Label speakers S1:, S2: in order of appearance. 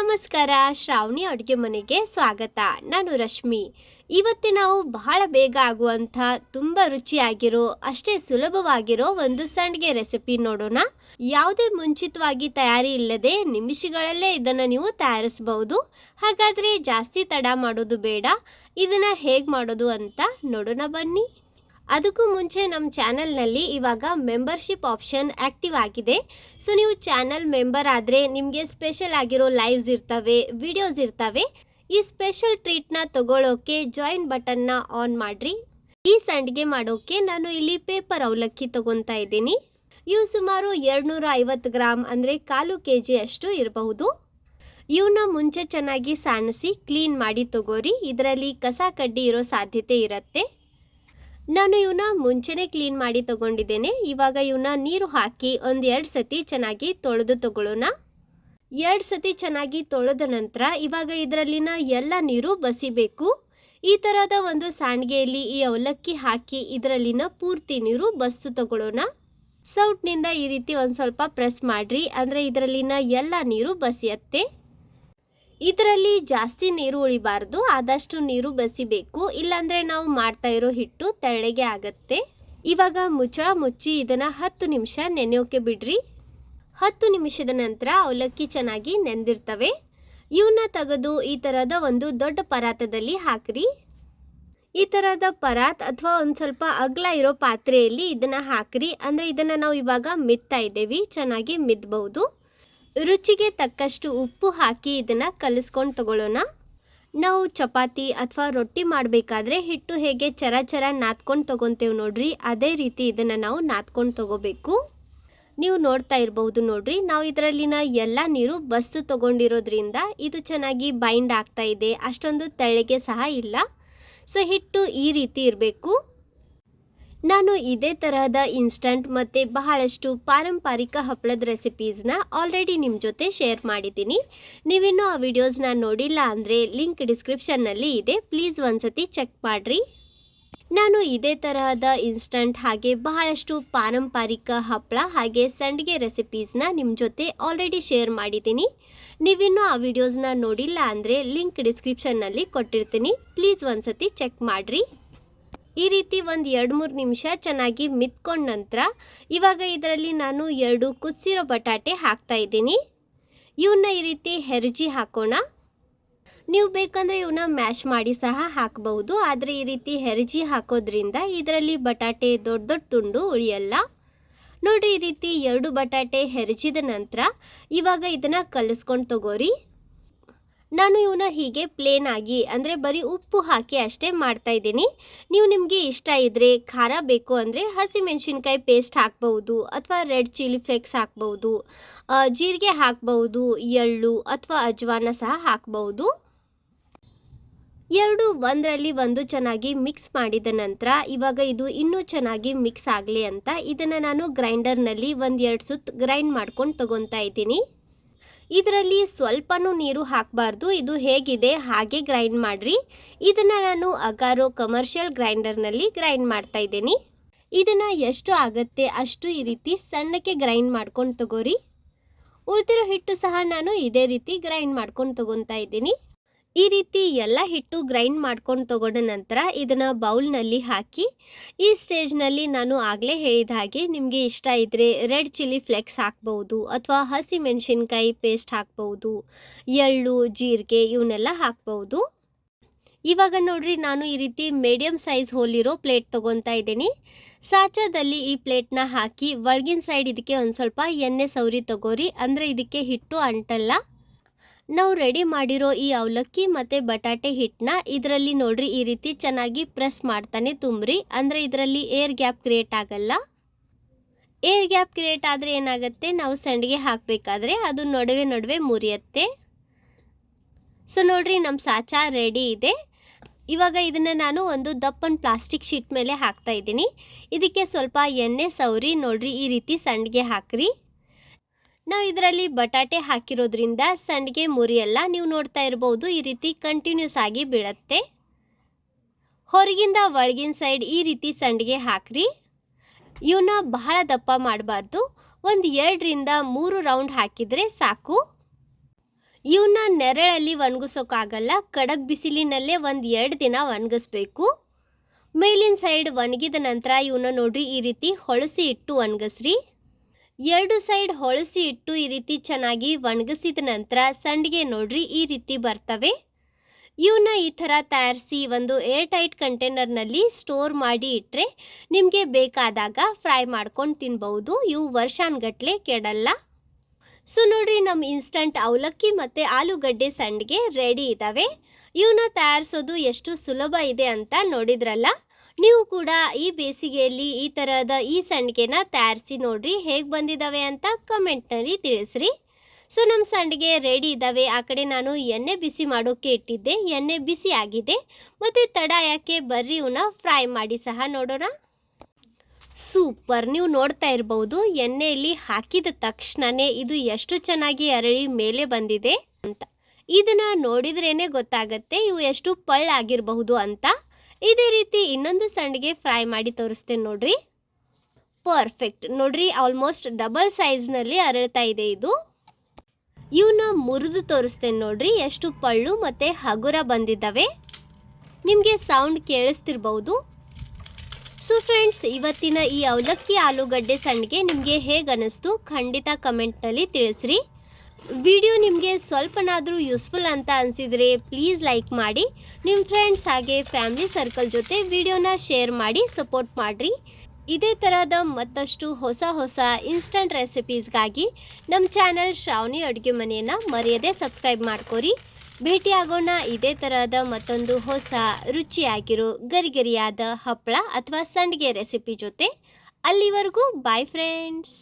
S1: ನಮಸ್ಕಾರ, ಶ್ರಾವಣಿ ಅಡುಗೆ ಮನೆಗೆ ಸ್ವಾಗತ. ನಾನು ರಶ್ಮಿ. ಇವತ್ತು ನಾವು ಬಹಳ ಬೇಗ ಆಗುವಂಥ, ತುಂಬ ರುಚಿಯಾಗಿರೋ, ಅಷ್ಟೇ ಸುಲಭವಾಗಿರೋ ಒಂದು ಸಂಡಿಗೆ ರೆಸಿಪಿ ನೋಡೋಣ. ಯಾವುದೇ ಮುಂಚಿತವಾಗಿ ತಯಾರಿ ಇಲ್ಲದೆ ನಿಮಿಷಗಳಲ್ಲೇ ಇದನ್ನು ನೀವು ತಯಾರಿಸಬಹುದು. ಹಾಗಾದರೆ ಜಾಸ್ತಿ ತಡ ಮಾಡೋದು ಬೇಡ. ಇದನ್ನು ಹೇಗೆ ಮಾಡೋದು ಅಂತ ನೋಡೋಣ ಬನ್ನಿ. ಅದಕ್ಕೂ ಮುಂಚೆ ನಮ್ಮ ಚಾನಲ್ನಲ್ಲಿ ಇವಾಗ ಮೆಂಬರ್ಶಿಪ್ ಆಪ್ಷನ್ ಆ್ಯಕ್ಟಿವ್ ಆಗಿದೆ. ಸೊ, ನೀವು ಚಾನಲ್ ಮೆಂಬರ್ ಆದರೆ ನಿಮಗೆ ಸ್ಪೆಷಲ್ ಆಗಿರೋ ಲೈವ್ಸ್ ಇರ್ತವೆ, ವಿಡಿಯೋಸ್ ಇರ್ತವೆ. ಈ ಸ್ಪೆಷಲ್ ಟ್ರೀಟ್ನ ತಗೊಳ್ಳೋಕೆ ಜಾಯಿನ್ ಬಟನ್ನ ಆನ್ ಮಾಡಿರಿ. ಈ ಸಂಡಿಗೆ ಮಾಡೋಕ್ಕೆ ನಾನು ಇಲ್ಲಿ ಪೇಪರ್ ಅವಲಕ್ಕಿ ತಗೊತಾ ಇದ್ದೀನಿ. ಇವು ಸುಮಾರು ಎರಡುನೂರ ಐವತ್ತು ಗ್ರಾಮ್ ಅಂದರೆ ಕಾಲು ಕೆ ಜಿ ಅಷ್ಟು ಇರಬಹುದು. ಇವನ್ನ ಮುಂಚೆ ಚೆನ್ನಾಗಿ ಸಾಣಿಸಿ, ಕ್ಲೀನ್ ಮಾಡಿ ತಗೋರಿ. ಇದರಲ್ಲಿ ಕಸ ಕಡ್ಡಿ ಇರೋ ಸಾಧ್ಯತೆ ಇರುತ್ತೆ. ನಾನು ಇವನ್ನ ಮುಂಚೆನೆ ಕ್ಲೀನ್ ಮಾಡಿ ತಗೊಂಡಿದ್ದೇನೆ. ಇವಾಗ ಇವನ್ನ ನೀರು ಹಾಕಿ ಒಂದೆರಡು ಸತಿ ಚೆನ್ನಾಗಿ ತೊಳೆದು ತಗೊಳ್ಳೋಣ. ಎರಡು ಸತಿ ಚೆನ್ನಾಗಿ ತೊಳೆದ ನಂತರ ಇವಾಗ ಇದರಲ್ಲಿನ ಎಲ್ಲ ನೀರು ಬಸಿಬೇಕು. ಈ ಥರದ ಒಂದು ಸಾಣಿಗೆಯಲ್ಲಿ ಈ ಅವಲಕ್ಕಿ ಹಾಕಿ ಇದರಲ್ಲಿನ ಪೂರ್ತಿ ನೀರು ಬಸ್ತು ತಗೊಳ್ಳೋಣ. ಸೌಟ್ನಿಂದ ಈ ರೀತಿ ಒಂದು ಸ್ವಲ್ಪ ಪ್ರೆಸ್ ಮಾಡ್ರಿ. ಅಂದರೆ ಇದರಲ್ಲಿನ ಎಲ್ಲ ನೀರು ಬಸಿಯತ್ತೆ. ಇದರಲ್ಲಿ ಜಾಸ್ತಿ ನೀರು ಉಳಿಬಾರ್ದು, ಆದಷ್ಟು ನೀರು ಬಸಿಬೇಕು. ಇಲ್ಲಾಂದ್ರೆ ನಾವು ಮಾಡ್ತಾ ಇರೋ ಹಿಟ್ಟು ತೆಳ್ಳಗೆ ಆಗತ್ತೆ. ಇವಾಗ ಮುಚ್ಚ, ಮುಚ್ಚಿ ಇದನ್ನ ಹತ್ತು ನಿಮಿಷ ನೆನೆಯೋಕೆ ಬಿಡ್ರಿ. ಹತ್ತು ನಿಮಿಷದ ನಂತರ ಅವಲಕ್ಕಿ ಚೆನ್ನಾಗಿ ನೆಂದಿರ್ತವೆ. ಇವನ್ನ ತೆಗೆದು ಈ ಥರದ ಒಂದು ದೊಡ್ಡ ಪರಾತದಲ್ಲಿ ಹಾಕ್ರಿ. ಈ ಥರದ ಪರಾತ್ ಅಥವಾ ಒಂದು ಸ್ವಲ್ಪ ಅಗಲ ಇರೋ ಪಾತ್ರೆಯಲ್ಲಿ ಇದನ್ನ ಹಾಕ್ರಿ. ಅಂದರೆ ಇದನ್ನ ನಾವು ಇವಾಗ ಮಿತ್ತಾ ಇದ್ದೇವೆ, ಚೆನ್ನಾಗಿ ಮಿದ್ಬಹುದು ರುಚಿಗೆ ತಕ್ಕಷ್ಟು ಉಪ್ಪು ಹಾಕಿ ಇದನ್ನು ಕಲಿಸ್ಕೊಂಡು ತಗೊಳ್ಳೋಣ. ನಾವು ಚಪಾತಿ ಅಥವಾ ರೊಟ್ಟಿ ಮಾಡಬೇಕಾದ್ರೆ ಹಿಟ್ಟು ಹೇಗೆ ಚರ ಚರ ನಾದ್ಕೊಂಡು ತೊಗೊತೇವೆ ನೋಡ್ರಿ, ಅದೇ ರೀತಿ ಇದನ್ನು ನಾವು ನಾದ್ಕೊಂಡು ತಗೋಬೇಕು. ನೀವು ನೋಡ್ತಾ ಇರಬಹುದು ನೋಡ್ರಿ, ನಾವು ಇದರಲ್ಲಿನ ಎಲ್ಲ ನೀರು ಬಸ್ತು ತಗೊಂಡಿರೋದ್ರಿಂದ ಇದು ಚೆನ್ನಾಗಿ ಬೈಂಡ್ ಆಗ್ತಾ ಇದೆ, ಅಷ್ಟೊಂದು ತೆಳ್ಳಗೆ ಸಹ ಇಲ್ಲ. ಸೊ ಹಿಟ್ಟು ಈ ರೀತಿ ಇರಬೇಕು. ನಾನು ಇದೇ ತರಹದ ಇನ್ಸ್ಟಂಟ್ ಮತ್ತು ಬಹಳಷ್ಟು ಪಾರಂಪರಿಕ ಹಪ್ಪಳದ ರೆಸಿಪೀಸ್ನ ಆಲ್ರೆಡಿ ನಿಮ್ಮ ಜೊತೆ ಶೇರ್ ಮಾಡಿದ್ದೀನಿ. ನೀವಿನ್ನೂ ಆ ವಿಡಿಯೋಸ್ನ ನೋಡಿಲ್ಲ ಅಂದರೆ ಲಿಂಕ್ ಡಿಸ್ಕ್ರಿಪ್ಷನ್ನಲ್ಲಿ ಇದೆ. ಪ್ಲೀಸ್ ಒಂದ್ಸತಿ ಚೆಕ್ ಮಾಡಿರಿ. ನಾನು ಇದೇ ತರಹದ ಇನ್ಸ್ಟಂಟ್ ಹಾಗೆ ಬಹಳಷ್ಟು ಪಾರಂಪರಿಕ ಹಪ್ಪಳ ಹಾಗೆ ಸಂಡಿಗೆ ರೆಸಿಪೀಸ್ನ ನಿಮ್ಮ ಜೊತೆ ಆಲ್ರೆಡಿ ಶೇರ್ ಮಾಡಿದ್ದೀನಿ. ನೀವಿನ್ನೂ ಆ ವಿಡಿಯೋಸ್ನ ನೋಡಿಲ್ಲ ಅಂದರೆ ಲಿಂಕ್ ಡಿಸ್ಕ್ರಿಪ್ಷನ್ನಲ್ಲಿ ಕೊಟ್ಟಿರ್ತೀನಿ. ಪ್ಲೀಸ್ ಒಂದ್ಸತಿ ಚೆಕ್ ಮಾಡಿರಿ. ಈ ರೀತಿ ಒಂದು ಎರಡು ಮೂರು ನಿಮಿಷ ಚೆನ್ನಾಗಿ ಮಿತ್ಕೊಂಡ ನಂತರ ಇವಾಗ ಇದರಲ್ಲಿ ನಾನು ಎರಡು ಕುದಿಸಿರೋ ಬಟಾಟೆ ಹಾಕ್ತಾ ಇದ್ದೀನಿ. ಇವನ್ನ ಈ ರೀತಿ ಹೆರಜಿ ಹಾಕೋಣ. ನೀವು ಬೇಕಂದರೆ ಇವನ್ನ ಮ್ಯಾಶ್ ಮಾಡಿ ಸಹ ಹಾಕಬಹುದು. ಆದರೆ ಈ ರೀತಿ ಹೆರಜಿ ಹಾಕೋದ್ರಿಂದ ಇದರಲ್ಲಿ ಬಟಾಟೆ ದೊಡ್ಡ ದೊಡ್ಡ ತುಂಡು ಉಳಿಯಲ್ಲ. ನೋಡಿ ಈ ರೀತಿ ಎರಡು ಬಟಾಟೆ ಹೆರಜಿದ ನಂತರ ಇವಾಗ ಇದನ್ನು ಕಲಿಸ್ಕೊಂಡು ತಗೋರಿ. ನಾನು ಇವನ್ನ ಹೀಗೆ ಪ್ಲೇನ್ ಆಗಿ, ಅಂದರೆ ಬರೀ ಉಪ್ಪು ಹಾಕಿ ಅಷ್ಟೇ ಮಾಡ್ತಾ ಇದ್ದೀನಿ. ನೀವು ನಿಮಗೆ ಇಷ್ಟ ಇದ್ದರೆ ಖಾರ ಬೇಕು ಅಂದರೆ ಹಸಿಮೆಣಸಿನ್ಕಾಯಿ ಪೇಸ್ಟ್ ಹಾಕ್ಬೌದು ಅಥವಾ ರೆಡ್ ಚಿಲ್ಲಿ ಫ್ಲೇಕ್ಸ್ ಹಾಕ್ಬೌದು ಜೀರಿಗೆ ಹಾಕ್ಬೌದು ಎಳ್ಳು ಅಥವಾ ಅಜ್ವಾನ ಸಹ ಹಾಕ್ಬೌದು ಎರಡು ಒಂದರಲ್ಲಿ ಒಂದು ಚೆನ್ನಾಗಿ ಮಿಕ್ಸ್ ಮಾಡಿದ ನಂತರ ಇವಾಗ ಇದು ಇನ್ನೂ ಚೆನ್ನಾಗಿ ಮಿಕ್ಸ್ ಆಗಲಿ ಅಂತ ಇದನ್ನು ನಾನು ಗ್ರೈಂಡರ್ನಲ್ಲಿ ಒಂದು ಎರಡು ಸುತ್ತು ಗ್ರೈಂಡ್ ಮಾಡ್ಕೊಂಡು ತಗೊತಾ ಇದ್ದೀನಿ. ಇದರಲ್ಲಿ ಸ್ವಲ್ಪನೂ ನೀರು ಹಾಕಬಾರ್ದು. ಇದು ಹೇಗಿದೆ? ಹಾಗೆ ಗ್ರೈಂಡ್ ಮಾಡಿರಿ. ಇದನ್ನು ನಾನು ಅಗಾರೋ ಕಮರ್ಷಿಯಲ್ ಗ್ರೈಂಡರ್ನಲ್ಲಿ ಗ್ರೈಂಡ್ ಮಾಡ್ತಾ ಇದ್ದೀನಿ. ಇದನ್ನು ಎಷ್ಟು ಆಗುತ್ತೆ ಅಷ್ಟು ಈ ರೀತಿ ಸಣ್ಣಕ್ಕೆ ಗ್ರೈಂಡ್ ಮಾಡ್ಕೊಂಡು ತಗೋರಿ. ಉಳಿದಿರೋ ಹಿಟ್ಟು ಸಹ ನಾನು ಇದೇ ರೀತಿ ಗ್ರೈಂಡ್ ಮಾಡ್ಕೊಂಡು ತಗೊತಾ ಇದ್ದೀನಿ. ಈ ರೀತಿ ಎಲ್ಲ ಹಿಟ್ಟು ಗ್ರೈಂಡ್ ಮಾಡ್ಕೊಂಡು ತಗೊಂಡ ನಂತರ ಇದನ್ನು ಬೌಲ್ನಲ್ಲಿ ಹಾಕಿ, ಈ ಸ್ಟೇಜ್ನಲ್ಲಿ ನಾನು ಆಗಲೇ ಹೇಳಿದ ಹಾಗೆ ನಿಮಗೆ ಇಷ್ಟ ಇದ್ದರೆ ರೆಡ್ ಚಿಲ್ಲಿ ಫ್ಲೆಕ್ಸ್ ಹಾಕ್ಬೌದು ಅಥವಾ ಹಸಿ ಮೆಣಸಿನ್ಕಾಯಿ ಪೇಸ್ಟ್ ಹಾಕ್ಬೌದು ಎಳ್ಳು, ಜೀರಿಗೆ ಇವನ್ನೆಲ್ಲ ಹಾಕ್ಬೌದು ಇವಾಗ ನೋಡ್ರಿ ನಾನು ಈ ರೀತಿ ಮೀಡಿಯಮ್ ಸೈಜ್ ಹೋಲಿರೋ ಪ್ಲೇಟ್ ತೊಗೊತಾ ಇದ್ದೀನಿ. ಸಾಚಾದಲ್ಲಿ ಈ ಪ್ಲೇಟ್ನ ಹಾಕಿ, ಒಳಗಿನ ಸೈಡ್ ಇದಕ್ಕೆ ಒಂದು ಸ್ವಲ್ಪ ಎಣ್ಣೆ ಸೌರಿ ತಗೋರಿ, ಅಂದರೆ ಇದಕ್ಕೆ ಹಿಟ್ಟು ಅಂಟಲ್ಲ. ನಾವು ರೆಡಿ ಮಾಡಿರೋ ಈ ಅವಲಕ್ಕಿ ಮತ್ತು ಬಟಾಟೆ ಹಿಟ್ಟನ್ನ ಇದರಲ್ಲಿ ನೋಡ್ರಿ, ಈ ರೀತಿ ಚೆನ್ನಾಗಿ ಪ್ರೆಸ್ ಮಾಡ್ತಾನೆ ತುಂಬ್ರಿ. ಅಂದರೆ ಇದರಲ್ಲಿ ಏರ್ ಗ್ಯಾಪ್ ಕ್ರಿಯೇಟ್ ಆಗಲ್ಲ. ಏರ್ ಗ್ಯಾಪ್ ಕ್ರಿಯೇಟ್ ಆದರೆ ಏನಾಗುತ್ತೆ? ನಾವು ಸಂಡಿಗೆ ಹಾಕಬೇಕಾದ್ರೆ ಅದು ನಡುವೆ ನಡುವೆ ಮುರಿಯತ್ತೆ. ಸೊ ನೋಡ್ರಿ ನಮ್ಮ ಸಾಚಾ ರೆಡಿ ಇದೆ. ಇವಾಗ ಇದನ್ನು ನಾನು ಒಂದು ದಪ್ಪನ ಪ್ಲಾಸ್ಟಿಕ್ ಶೀಟ್ ಮೇಲೆ ಹಾಕ್ತಾ ಇದ್ದೀನಿ. ಇದಕ್ಕೆ ಸ್ವಲ್ಪ ಎಣ್ಣೆ ಸೌರಿ ನೋಡ್ರಿ, ಈ ರೀತಿ ಸಂಡಿಗೆ ಹಾಕ್ರಿ. ನಾವು ಇದರಲ್ಲಿ ಬಟಾಟೆ ಹಾಕಿರೋದ್ರಿಂದ ಸಂಡಿಗೆ, ಮುರಿಯಲ್ಲ ನೀವು ನೋಡ್ತಾ ಇರ್ಬೋದು. ಈ ರೀತಿ ಕಂಟಿನ್ಯೂಸ್ ಆಗಿ ಬೀಳತ್ತೆ. ಹೊರಗಿಂದ ಒಳಗಿನ ಸೈಡ್ ಈ ರೀತಿ ಸಂಡಿಗೆ ಹಾಕ್ರಿ. ಇವನ್ನ ಬಹಳ ದಪ್ಪ ಮಾಡಬಾರ್ದು. ಒಂದು ಎರಡರಿಂದ ಮೂರು ರೌಂಡ್ ಹಾಕಿದರೆ ಸಾಕು. ಇವನ್ನ ನೆರಳಲ್ಲಿ ಒಣಗಿಸೋಕ್ಕಾಗಲ್ಲ ಕಡಕ್ ಬಿಸಿಲಿನಲ್ಲೇ ಒಂದು ಎರಡು ದಿನ ಒಣಗಿಸ್ಬೇಕು. ಮೇಲಿನ ಸೈಡ್ ಒಣಗಿದ ನಂತರ ಇವನ್ನ ನೋಡ್ರಿ ಈ ರೀತಿ ಹೊಳಸಿ ಇಟ್ಟು ಒಣಗಿಸ್ರಿ. ಎರಡು ಸೈಡ್ ಹೊಳಸಿ ಇಟ್ಟು ಈ ರೀತಿ ಚೆನ್ನಾಗಿ ಒಣಗಿಸಿದ ನಂತರ ಸಂಡಿಗೆ ನೋಡ್ರಿ ಈ ರೀತಿ ಬರ್ತವೆ. ಇವನ್ನ ಈ ಥರ ತಯಾರಿಸಿ ಒಂದು ಏರ್ ಟೈಟ್ ಕಂಟೈನರ್ನಲ್ಲಿ ಸ್ಟೋರ್ ಮಾಡಿ ಇಟ್ಟರೆ ನಿಮಗೆ ಬೇಕಾದಾಗ ಫ್ರೈ ಮಾಡ್ಕೊಂಡು ತಿನ್ಬಹುದು. ಇವು ವರ್ಷಾನ್ಗಟ್ಲೆ ಕೆಡಲ್ಲ. ಸೊ, ನೋಡ್ರಿ ನಮ್ಮ ಇನ್ಸ್ಟಂಟ್ ಅವಲಕ್ಕಿ ಮತ್ತು ಆಲೂಗಡ್ಡೆ ಸಂಡಿಗೆ ರೆಡಿ ಇದ್ದಾವೆ ಇವನ್ನ ತಯಾರಿಸೋದು ಎಷ್ಟು ಸುಲಭ ಇದೆ ಅಂತ ನೋಡಿದ್ರಲ್ಲ? ನೀವು ಕೂಡ ಈ ಬೇಸಿಗೆಯಲ್ಲಿ ಈ ಥರದ ಈ ಸಂಡಿಗೆನ ತಯಾರಿಸಿ ನೋಡ್ರಿ. ಹೇಗೆ ಬಂದಿದ್ದಾವೆ ಅಂತ ಕಮೆಂಟ್ನಲ್ಲಿ ತಿಳಿಸ್ರಿ. ಸೊ, ನಮ್ಮ ಸಂಡಿಗೆ ರೆಡಿ ಇದ್ದಾವೆ ಆ ಕಡೆ ನಾನು ಎಣ್ಣೆ ಬಿಸಿ ಮಾಡೋಕ್ಕೆ ಇಟ್ಟಿದ್ದೆ. ಎಣ್ಣೆ ಬಿಸಿ ಆಗಿದೆ. ಮತ್ತು ತಡ ಯಾಕೆ ಬರ್ರಿ ಇವನ್ನ ಫ್ರೈ ಮಾಡಿ ಸಹ ನೋಡೋಣ. ಸೂಪರ್. ನೀವು ನೋಡ್ತಾ ಇರ್ಬೋದು, ಎಣ್ಣೆಯಲ್ಲಿ ಹಾಕಿದ ತಕ್ಷಣನೇ ಇದು ಎಷ್ಟು ಚೆನ್ನಾಗಿ ಅರಳಿ ಮೇಲೆ ಬಂದಿದೆ ಅಂತ. ಇದನ್ನು ನೋಡಿದ್ರೇನೆ ಗೊತ್ತಾಗತ್ತೆ, ಇವು ಎಷ್ಟು ಪಳ್ಳಾಗಿರಬಹುದು ಅಂತ. ಇದೇ ರೀತಿ ಇನ್ನೊಂದು ಸಂಡಿಗೆ ಫ್ರೈ ಮಾಡಿ ತೋರಿಸ್ತೇನೆ ನೋಡ್ರಿ. ಪರ್ಫೆಕ್ಟ್ ನೋಡ್ರಿ ಆಲ್ಮೋಸ್ಟ್ ಡಬಲ್ ಸೈಜ್ನಲ್ಲಿ ಅರಳ್ತಾ ಇದೆ ಇದು. ಇವನ್ನ ಮುರಿದು ತೋರಿಸ್ತೇನೆ ನೋಡ್ರಿ, ಎಷ್ಟು ಪಳ್ಳು ಮತ್ತು ಹಗುರ ಬಂದಿದ್ದಾವೆ. ನಿಮಗೆ ಸೌಂಡ್ ಕೇಳಿಸ್ತಿರ್ಬಹುದು ಸೊ ಫ್ರೆಂಡ್ಸ್ ಇವತ್ತಿನ ಈ ಅವಲಕ್ಕಿ ಆಲೂಗಡ್ಡೆ ಸಂಡಿಗೆ ನಿಮಗೆ ಹೇಗೆ ಅನ್ನಿಸ್ತು ಖಂಡಿತ ಕಮೆಂಟ್ನಲ್ಲಿ ತಿಳಿಸ್ರಿ. ವಿಡಿಯೋ ನಿಮಗೆ ಸ್ವಲ್ಪನಾದರೂ ಯೂಸ್ಫುಲ್ ಅಂತ ಅನಿಸಿದರೆ ಪ್ಲೀಸ್ ಲೈಕ್ ಮಾಡಿ ನಿಮ್ಮ ಫ್ರೆಂಡ್ಸ್ ಹಾಗೆ ಫ್ಯಾಮಿಲಿ ಸರ್ಕಲ್ ಜೊತೆ ವಿಡಿಯೋನ ಶೇರ್ ಮಾಡಿ ಸಪೋರ್ಟ್ ಮಾಡಿರಿ. ಇದೇ ಥರದ ಮತ್ತಷ್ಟು ಹೊಸ ಹೊಸ ಇನ್ಸ್ಟಂಟ್ ರೆಸಿಪೀಸ್ಗಾಗಿ ನಮ್ಮ ಚಾನಲ್ ಶ್ರಾವಣಿ ಅಡುಗೆ ಮನೆಯನ್ನು ಮರೆಯದೆ ಸಬ್ಸ್ಕ್ರೈಬ್ ಮಾಡ್ಕೊರಿ. ಭೇಟಿಯಾಗೋಣ ಇದೇ ಥರದ ಮತ್ತೊಂದು ಹೊಸ ರುಚಿಯಾಗಿರೋ ಗರಿಗರಿಯಾದ ಹಪ್ಪಳ ಅಥವಾ ಸಂಡಿಗೆ ರೆಸಿಪಿ ಜೊತೆ. ಅಲ್ಲಿವರೆಗೂ ಬಾಯ್ ಫ್ರೆಂಡ್ಸ್